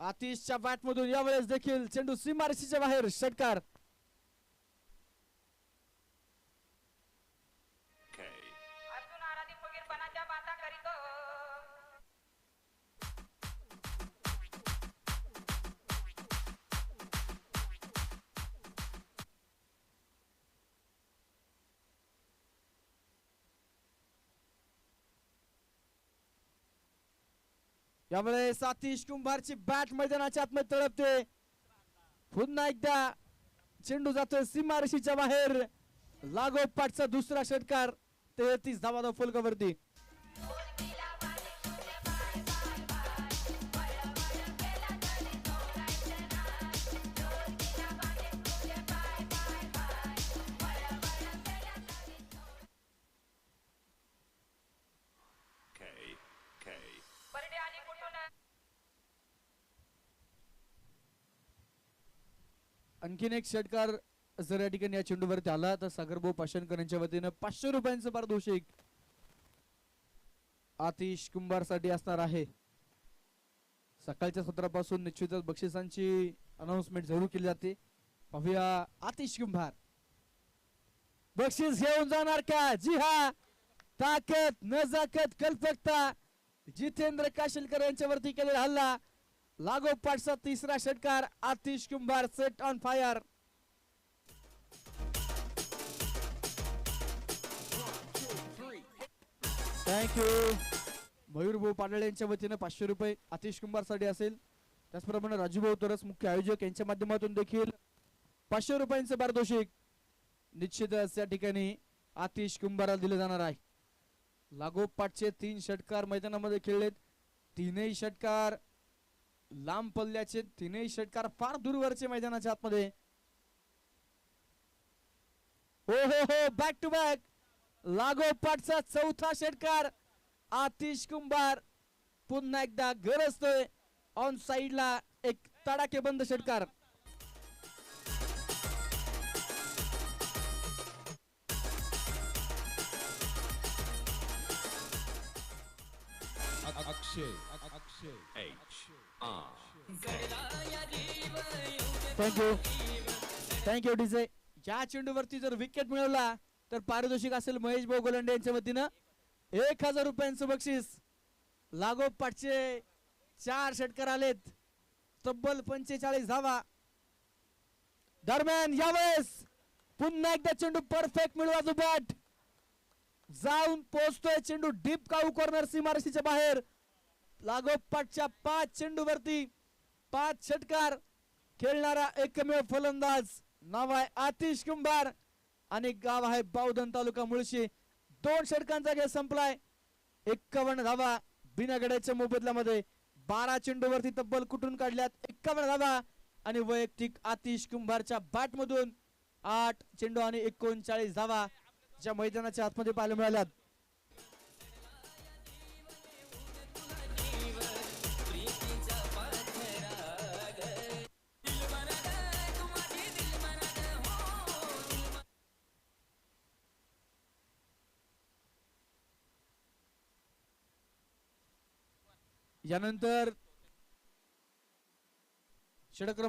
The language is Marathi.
आतिशच्या बॅटमधून यावेळेस देखील चेंडू सीमारशीच्या बाहेर षटकार यामुळे सातीश कुंभारची बॅट मैदानाच्या आतमध्ये तळपते. पुन्हा एकदा चेंडू जातोय सीमारशीच्या बाहेर. लागोपाठचा दुसरा षटकार. तेहतीस धावा फुलकावरती. आणखीन एक षटकार जर या ठिकाणी या चेंडूवरती आला तर सागरभाऊ पाषाणकर यांच्या वतीनं पाचशे रुपयांचं पारितोषिक आतिश कुंभारसाठी असणार आहे. सकाळच्या सत्रापासून निश्चितच बक्षिसांची अनाउन्समेंट जरूर केली जाते. पाहूया आतिश कुंभार. बक्षीस घेऊन जाणार का? जी हा ताकद नजाकत कल्पकता. जितेंद्र काशिलकर यांच्यावरती केलेला हल्ला. लागोपाठचा तिसरा षटकार Atish Kumbhar set on fire thank you Mayur भाऊ पाडळ यांच्या वतीनं पाचशे रुपये आतिश कुंभारसाठी असेल. त्याचप्रमाणे राजूभाऊ तरस मुख्य आयोजक यांच्या माध्यमातून देखील पाचशे रुपयांचं पारितोषिक निश्चितच या ठिकाणी आतिश कुंभाराला दिलं जाणार आहे. लागोपाठचे तीन षटकार मैदानामध्ये खेळलेत. तीनही षटकार लांब पल्ल्याचे तीनही षटकार फार दूरवरचे मैदानाच्या आतमध्ये. हो हो हो बॅक टू बॅक लागोपाठचा चौथा षटकार आतिश कुंभार. पुन्हा एकदा गरजतोय ऑन साइडला एक तडाके बंद षटकार Akshay. H. R. Thank you thank you DJ या चेंडूवरती जर विकेट मिळवला तर पारितोषिक असेल महेश भाऊ गोलंडे यांच्या वतीनं. एक हजार रुपयांचं बक्षीस. लागोपाठचे चार षटकार आलेत. तब्बल पंचेचाळीस धावा. दरम्यान यावेळेस पुन्हा एकदा चेंडू परफेक्ट मिळवा जो बॅट जाऊन पोहोचतोय चेंडू डीप काऊ कॉर्नर सीमारशीच्या बाहेर. लागोपाठच्या पाच चेंडूवरती पाच षटकार खेळणारा एकमेव फलंदाज नाव आहे आतिश कुंभार आणि गाव आहे बावधन तालुका मुळशी. दोन षटकांचा खेळ संपलाय. एक्कावन्न धावा बिनागड्याच्या मोबदल्यामध्ये बारा चेंडूवरती तब्बल कुठून काढल्यात? एक्कावन्न धावा आणि वैयक्तिक आतिश कुंभारच्या बॅटमधून आठ चेंडू आणि एकोणचाळीस धावा ज्या मैदानाच्या आतमध्ये पाहायला मिळाल्यात. यानंतर षडक्रमा